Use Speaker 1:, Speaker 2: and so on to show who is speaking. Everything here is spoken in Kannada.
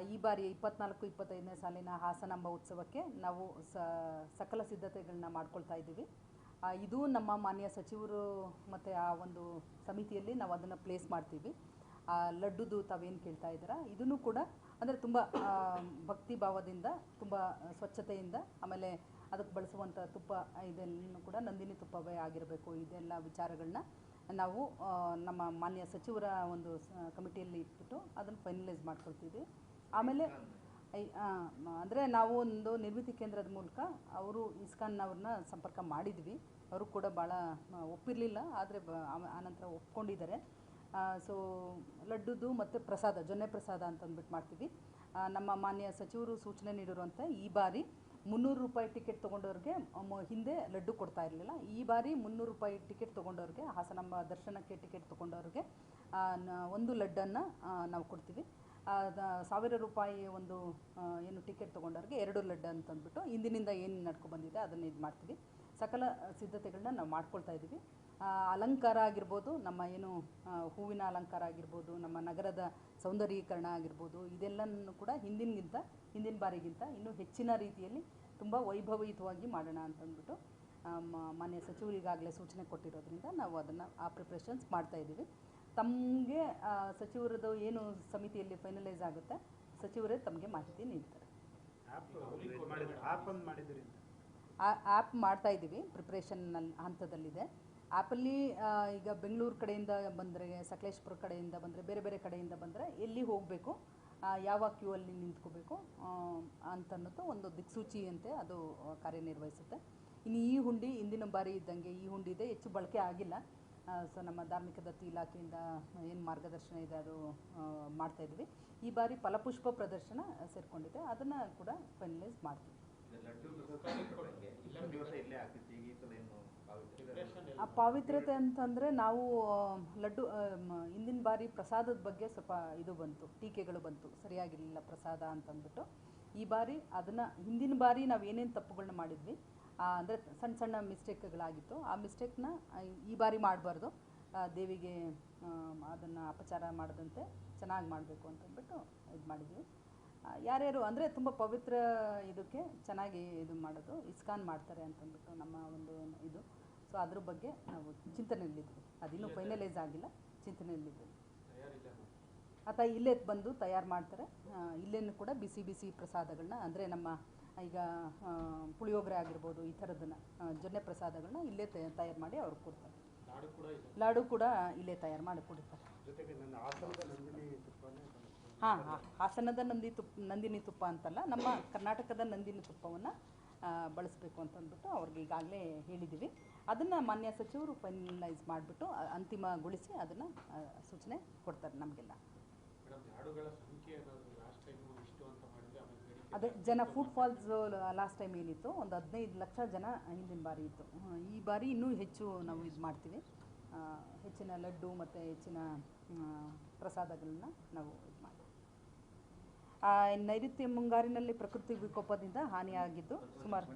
Speaker 1: ಈ ಬಾರಿ ಇಪ್ಪತ್ನಾಲ್ಕು, ಇಪ್ಪತ್ತೈದನೇ ಸಾಲಿನ ಹಾಸನಾಂಬ ಉತ್ಸವಕ್ಕೆ ನಾವು ಸಕಲ ಸಿದ್ಧತೆಗಳನ್ನ ಮಾಡ್ಕೊಳ್ತಾ ಇದ್ದೀವಿ. ಇದು ನಮ್ಮ ಮಾನ್ಯ ಸಚಿವರು ಮತ್ತು ಆ ಒಂದು ಸಮಿತಿಯಲ್ಲಿ ನಾವು ಅದನ್ನು ಪ್ಲೇಸ್ ಮಾಡ್ತೀವಿ. ಆ, ಲಡ್ಡುದು ತಾವೇನು ಕೇಳ್ತಾ ಇದ್ದೀರಾ? ಇದನ್ನು ಕೂಡ ಅಂದರೆ ತುಂಬ ಭಕ್ತಿ ಭಾವದಿಂದ, ತುಂಬ ಸ್ವಚ್ಛತೆಯಿಂದ, ಆಮೇಲೆ ಅದಕ್ಕೆ ಬಳಸುವಂಥ ತುಪ್ಪ ಇದೆಲ್ಲನೂ ಕೂಡ ನಂದಿನಿ ತುಪ್ಪವೇ ಆಗಿರಬೇಕು. ಇದೆಲ್ಲ ವಿಚಾರಗಳನ್ನ ನಾವು ನಮ್ಮ ಮಾನ್ಯ ಸಚಿವರ ಒಂದು ಕಮಿಟಿಯಲ್ಲಿ ಇಟ್ಬಿಟ್ಟು ಅದನ್ನು ಫೈನಲೈಸ್ ಮಾಡ್ಕೊಳ್ತೀವಿ. ಆಮೇಲೆ ಅಂದರೆ ನಾವು ಒಂದು ನಿರ್ಮಿತಿ ಕೇಂದ್ರದ ಮೂಲಕ ಅವರು ಇಸ್ಕಾನ್ ಅವ್ರನ್ನ ಸಂಪರ್ಕ ಮಾಡಿದ್ವಿ. ಅವರು ಕೂಡ ಭಾಳ ಒಪ್ಪಿರಲಿಲ್ಲ, ಆದರೆ ಆನಂತರ ಒಪ್ಕೊಂಡಿದ್ದಾರೆ. ಸೊ, ಲಡ್ಡುದು ಮತ್ತು ಪ್ರಸಾದ, ಜೊನ್ನೆ ಪ್ರಸಾದ ಅಂತ ಅಂದ್ಬಿಟ್ಟು ಮಾಡ್ತೀವಿ ನಮ್ಮ ಮಾನ್ಯ ಸಚಿವರು ಸೂಚನೆ ನೀಡಿರುವಂಥ ಈ ಬಾರಿ ಮುನ್ನೂರು ರೂಪಾಯಿ ಟಿಕೆಟ್ ತೊಗೊಂಡವ್ರಿಗೆ ಹಿಂದೆ ಲಡ್ಡು ಕೊಡ್ತಾ ಇರಲಿಲ್ಲ. ಈ ಬಾರಿ ಮುನ್ನೂರು ರೂಪಾಯಿ ಟಿಕೆಟ್ ತೊಗೊಂಡವ್ರಿಗೆ ಹಾಸನಂಬ ದರ್ಶನಕ್ಕೆ ಟಿಕೆಟ್ ತೊಗೊಂಡವ್ರಿಗೆ ಒಂದು ಲಡ್ಡನ್ನು ನಾವು ಕೊಡ್ತೀವಿ. ಸಾವಿರ ರೂಪಾಯಿ ಒಂದು ಏನು ಟಿಕೆಟ್ ತೊಗೊಂಡವ್ರಿಗೆ ಎರಡು ಲಡ್ಡು ಅಂತಂದ್ಬಿಟ್ಟು ಇಂದಿನಿಂದ ಏನು ನಡ್ಕೊ ಬಂದಿದೆ ಅದನ್ನು ಇದು ಮಾಡ್ತೀವಿ. ಸಕಲ ಸಿದ್ಧತೆಗಳನ್ನ ನಾವು ಮಾಡ್ಕೊಳ್ತಾ ಇದ್ದೀವಿ ಅಲಂಕಾರ ಆಗಿರ್ಬೋದು, ನಮ್ಮ ಏನು ಹೂವಿನ ಅಲಂಕಾರ ಆಗಿರ್ಬೋದು, ನಮ್ಮ ನಗರದ ಸೌಂದರ್ಯೀಕರಣ ಆಗಿರ್ಬೋದು ಇದೆಲ್ಲನೂ ಕೂಡ ಹಿಂದಿನಗಿಂತ, ಹಿಂದಿನ ಬಾರಿಗಿಂತ ಇನ್ನೂ ಹೆಚ್ಚಿನ ರೀತಿಯಲ್ಲಿ ತುಂಬ ವೈಭವಯುತವಾಗಿ ಮಾಡೋಣ ಅಂತಂದ್ಬಿಟ್ಟು ಮಾನ್ಯ ಸಚಿವರಿಗಾಗಲೇ ಸೂಚನೆ ಕೊಟ್ಟಿರೋದ್ರಿಂದ ನಾವು ಅದನ್ನು ಆ ಪ್ರಿಪ್ರೇಷನ್ಸ್ ಮಾಡ್ತಾ ಇದ್ದೀವಿ ತಮಗೆ ಸಚಿವರದ್ದು ಏನು ಸಮಿತಿಯಲ್ಲಿ ಫೈನಲೈಸ್ ಆಗುತ್ತೆ ಸಚಿವರೇ ತಮಗೆ ಮಾಹಿತಿ ನೀಡ್ತಾರೆ.
Speaker 2: ಆ್ಯಪ್
Speaker 1: ಮಾಡ್ತಾ ಇದ್ದೀವಿ ಪ್ರಿಪ್ರೇಷನ್ನಲ್ಲಿ ಹಂತದಲ್ಲಿದೆ. ಆ್ಯಪಲ್ಲಿ ಈಗ ಬೆಂಗಳೂರು ಕಡೆಯಿಂದ ಬಂದರೆ ಸಕಲೇಶ್ಪುರ ಕಡೆಯಿಂದ ಬಂದರೆ ಬೇರೆ ಬೇರೆ ಕಡೆಯಿಂದ ಬಂದರೆ ಎಲ್ಲಿ ಹೋಗಬೇಕು ಯಾವ ಕ್ಯೂ ಅಲ್ಲಿ ನಿಂತ್ಕೋಬೇಕು ಅಂತನ್ನೋದು ಒಂದು ದಿಕ್ಸೂಚಿಯಂತೆ ಅದು ಕಾರ್ಯನಿರ್ವಹಿಸುತ್ತೆ. ಇನ್ನು ಈ ಹುಂಡಿ ಇಂದಿನ ಬಾರಿ ಇದ್ದಂಗೆ ಈ ಹುಂಡಿ ಇದೆ ಹೆಚ್ಚು ಬಳಕೆ ಆಗಿಲ್ಲ. ಸೊ ನಮ್ಮ ಧಾರ್ಮಿಕ ದತ್ತಿ ಇಲಾಖೆಯಿಂದ ಏನು ಮಾರ್ಗದರ್ಶನ ಇದೆ ಅದು ಆ, ಮಾಡ್ತಾ ಇದ್ವಿ. ಈ ಬಾರಿ ಫಲಪುಷ್ಪ ಪ್ರದರ್ಶನ ಸೇರಿಕೊಂಡಿದೆ. ಅದನ್ನು ಕೂಡ ಫೈನಲೈಸ್ ಮಾಡ್ತೀವಿ.
Speaker 3: ಇಷ್ಟು ದಿವಸ ಇಲ್ಲೇ ಆಗ್ತಿತ್ತು. ಈ ಸಲ ಏನು ಪಾವಿತ್ರ್ಯ
Speaker 1: ಆ ಪಾವಿತ್ರ್ಯತೆ ಅಂತಂದರೆ ನಾವು ಲಡ್ಡು ಹಿಂದಿನ ಬಾರಿ ಪ್ರಸಾದದ ಬಗ್ಗೆ ಸ್ವಲ್ಪ ಇದು ಬಂತು. ಟೀಕೆಗಳು ಬಂತು. ಸರಿಯಾಗಿರಲಿಲ್ಲ ಪ್ರಸಾದ ಅಂತಂದ್ಬಿಟ್ಟು. ಈ ಬಾರಿ ಅದನ್ನು ಹಿಂದಿನ ಬಾರಿ ನಾವು ಏನೇನು ತಪ್ಪುಗಳನ್ನ ಮಾಡಿದ್ವಿ ಅಂದರೆ ಸಣ್ಣ ಸಣ್ಣ ಮಿಸ್ಟೇಕ್ಗಳಾಗಿತ್ತು. ಆ ಮಿಸ್ಟೇಕ್ನ ಈ ಬಾರಿ ಮಾಡಬಾರ್ದು. ದೇವಿಗೆ ಅದನ್ನು ಅಪಚಾರ ಮಾಡದಂತೆ ಚೆನ್ನಾಗಿ ಮಾಡಬೇಕು ಅಂತಂದ್ಬಿಟ್ಟು ಇದು ಮಾಡಿದ್ವಿ. ಯಾರ್ಯಾರು ಅಂದರೆ ತುಂಬ ಪವಿತ್ರ ಇದಕ್ಕೆ ಚೆನ್ನಾಗಿ ಇದು ಮಾಡೋದು ಇಸ್ಕಾನ್ ಮಾಡ್ತಾರೆ ಅಂತಂದ್ಬಿಟ್ಟು ನಮ್ಮ ಒಂದು ಇದು. ಸೊ ಅದ್ರ ಬಗ್ಗೆ ನಾವು ಚಿಂತನೆಯಲ್ಲಿದ್ವಿ. ಅದಿನ್ನೂ ಫೈನಲೈಸ್ ಆಗಿಲ್ಲ. ಚಿಂತನೆಯಲ್ಲಿದ್ವಿ. ಆತ ಇಲ್ಲೇ ಬಂದು ತಯಾರು ಮಾಡ್ತಾರೆ. ಇಲ್ಲೇನು ಕೂಡ ಬಿಸಿ ಬಿಸಿ ಪ್ರಸಾದಗಳನ್ನ ಅಂದರೆ ನಮ್ಮ ಈಗ ಪುಳಿಯೋಗರೆ ಆಗಿರ್ಬೋದು ಈ ಥರದನ್ನ ಜೊನ್ನೆ ಪ್ರಸಾದಗಳನ್ನ ಇಲ್ಲೇ ತಯಾರು ಮಾಡಿ ಅವ್ರಿಗೆ ಕೊಡ್ತಾರೆ. ಲಾಡು ಕೂಡ ಇಲ್ಲೇ ತಯಾರು ಮಾಡಿ ಕೊಡ್ತಾರೆ. ಹಾಂ ಹಾಂ ಹಾಸನದ ನಂದಿ ತುಪ್ಪ ನಂದಿನಿ ತುಪ್ಪ ಅಂತಲ್ಲ ನಮ್ಮ ಕರ್ನಾಟಕದ ನಂದಿನಿ ತುಪ್ಪವನ್ನು ಬಳಸಬೇಕು ಅಂತಂದ್ಬಿಟ್ಟು ಅವ್ರಿಗೆ ಈಗಾಗಲೇ ಹೇಳಿದ್ದೀವಿ ಅದನ್ನು ಮಾನ್ಯ ಸಚಿವರು ಫೈನಲೈಸ್ ಮಾಡಿಬಿಟ್ಟು ಅಂತಿಮಗೊಳಿಸಿ ಅದನ್ನು ಸೂಚನೆ ಕೊಡ್ತಾರೆ ನಮಗೆಲ್ಲ. ಅದೇ ಜನ ಫುಡ್ ಫಾಲ್ಸ್ ಲಾಸ್ಟ್ ಟೈಮ್ ಏನಿತ್ತು? ಒಂದು ಹದಿನೈದು ಲಕ್ಷ ಜನ ಹಿಂದಿನ ಬಾರಿ ಇತ್ತು. ಈ ಬಾರಿ ಇನ್ನೂ ಹೆಚ್ಚು ನಾವು ಇದು ಮಾಡ್ತೀವಿ. ಹೆಚ್ಚಿನ ಲಡ್ಡು ಮತ್ತು ಹೆಚ್ಚಿನ ಪ್ರಸಾದಗಳನ್ನ ನಾವು ಇದು ಮಾಡ್ತೀವಿ ನೈಋತ್ಯ ಮುಂಗಾರಿನಲ್ಲಿ ಪ್ರಕೃತಿ ವಿಕೋಪದಿಂದ ಹಾನಿಯಾಗಿದ್ದು ಸುಮಾರು